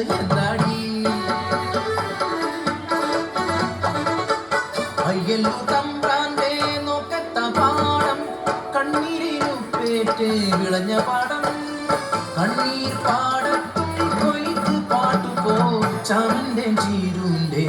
എന്താടി അയ്യല്ലു തമ്പ്രാന്റെ നോക്കത്ത പാടം കണ്ണീരിനു പേറ്റ് വിളഞ്ഞ പാടം. കണ്ണീർ പാടത്തും കൊയ്ത്ത് പാട്ടുപോ ചാമിന്റെ ചീരുന്റെ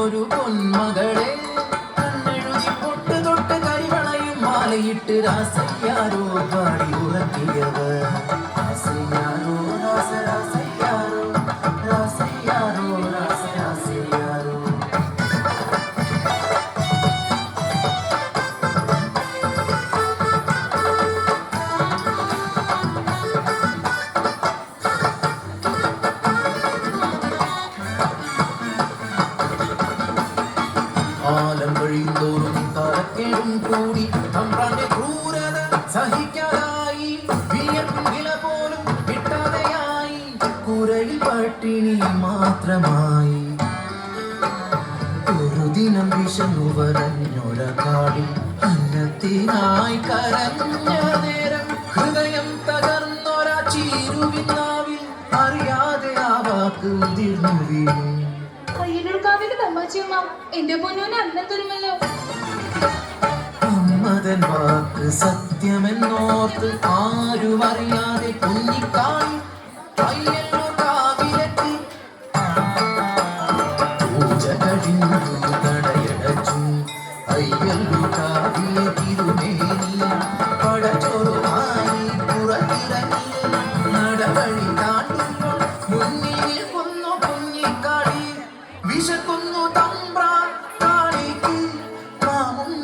പോലൊരു പൊന്മകളെ കണ്ണെഴുതി പൊട്ട് തൊട്ട് കരിവളയും മാലയിട്ട് രാസയ്യാരോ പാടി ഉറക്കിയവർ. കാലം കഴിയുന്തോറും തലക്കേടും കൂടി തമ്പ്രാന്റെ ക്രൂരത സഹിക്കാതായി. വില പോലും കിട്ടാതെയായി. കുരയിൽ പട്ടിണി മാത്രമായി. ഒരു ദിനം വിശന്നു വരഞ്ഞൊര കാടിൽ അന്നത്തിനായി കരഞ്ഞ നേരം ഹൃദയം തകർന്നൊരാ ചീരുവിനാവിൽ അറിയാതെ ആ വാക്ക് ഉതിർന്നു വീണു. എന്റെ പൊന്നോനെ അന്നത്തൊരുമല്ലോ അമ്മതൻ വാക്ക് സത്യമെന്നോർത്ത് ആരും അറിയാതെ കുഞ്ഞിക്കാണി പൂജ കഴിഞ്ഞു.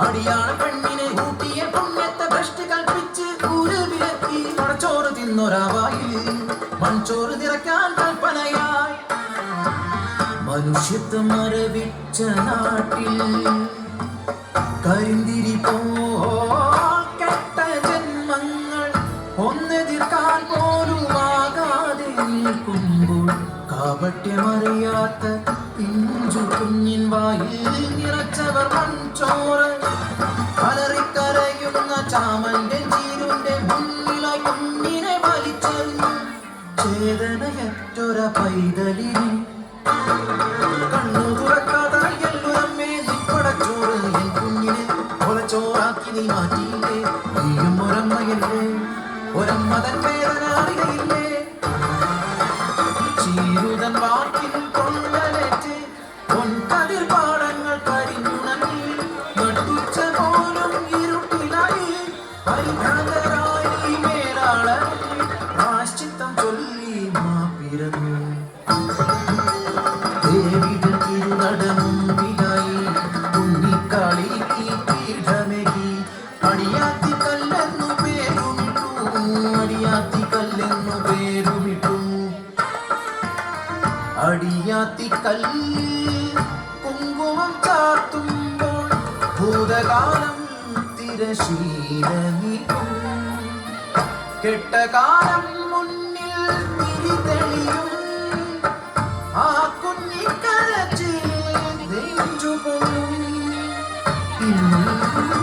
അടിയാള പെണ്ണിനെ ഊട്ടിയ പുണ്യത്തെ ഭ്രഷ്ട് കൽപ്പിച്ച് ഊര് വിലക്കി പടച്ചോറ് തിന്നൊരാവായി മൺചോറ് നിറയ്ക്കാൻ കൽപ്പനയായി. മനുഷ്യത്വം മരവിച്ച നാട്ടിൽ കരിന്തിരി കെട്ട ജന്മങ്ങൾ ഒന്നെതിർക്കാൻ പോലും ആകാതെ നിൽക്കുമ്പോൾ കാപട്യമറിയാത്ത പിഞ്ചു കുഞ്ഞിൻ വായിൽ നിറച്ചവർ മൺചോറ് ചാമന്റെ ചീരുന്റെ മുന്നിലായി കുഞ്ഞിനെ വലിച്ചെറിഞ്ഞു. കണ്ണു തുറക്കാതായല്ലുരമ്മേ നിപ്പടച്ചോറ് എൻ കുഞ്ഞിനെ കൊളച്ചോറാക്കി നീ മാറ്റിയില്ലേ? നീയും ഒരമ്മയല്ലേ? ഒരമ്മതൻ വേദന അറിയില്ലേ പ്രാശ്ചിത്തം ചൊല്ലി കല്ലിൽ കുങ്കുമം ചാർത്തുമ്പോൾ ഭൂതകാലം തിരശീല നീക്കും いい